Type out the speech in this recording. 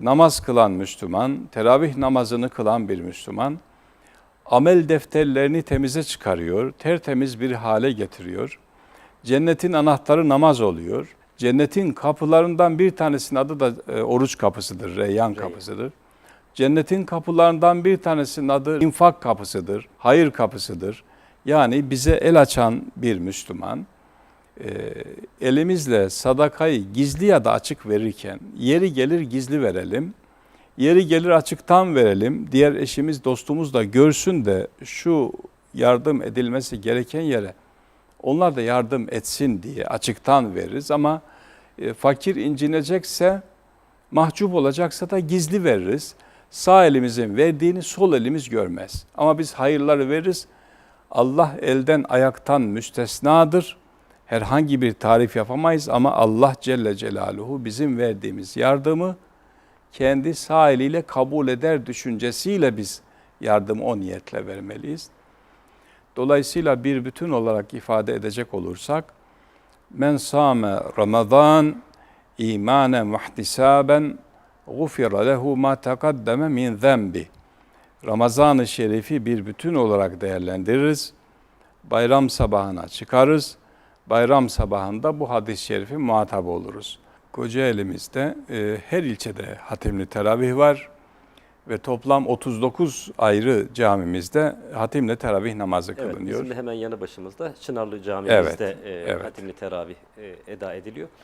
namaz kılan Müslüman, teravih namazını kılan bir Müslüman, amel defterlerini temize çıkarıyor, tertemiz bir hale getiriyor. Cennetin anahtarı namaz oluyor. Cennetin kapılarından bir tanesinin adı da e, oruç kapısıdır, reyyan kapısıdır. Cennetin kapılarından bir tanesinin adı infak kapısıdır, hayır kapısıdır. Yani bize el açan bir Müslüman, e, elimizle sadakayı gizli ya da açık verirken, yeri gelir gizli verelim, yeri gelir açıktan verelim, diğer eşimiz, dostumuz da görsün de şu yardım edilmesi gereken yere onlar da yardım etsin diye açıktan veririz ama e, fakir incinecekse, mahcup olacaksa da gizli veririz. Sağ elimizin verdiğini sol elimiz görmez. Ama biz hayırları veririz. Allah elden ayaktan müstesnadır. Herhangi bir tarif yapamayız ama Allah Celle Celaluhu bizim verdiğimiz yardımı kendi sağ eliyle kabul eder düşüncesiyle biz yardımı o niyetle vermeliyiz. Dolayısıyla bir bütün olarak ifade edecek olursak, men sâme Ramazan imanen ve ihtisaben gufira lehu ma takaddeme min zembi. Ramazan-ı Şerif'i bir bütün olarak değerlendiririz. Bayram sabahına çıkarız. Bayram sabahında bu hadis-i şerifin muhatabı oluruz. Kocaeli'mizde e, her ilçede hatimli teravih var ve toplam 39 ayrı camimizde hatimle teravih namazı Evet, kılınıyor. bizim hemen yanı başımızda Çınarlı Camimizde e, evet. hatimli teravih e, eda ediliyor.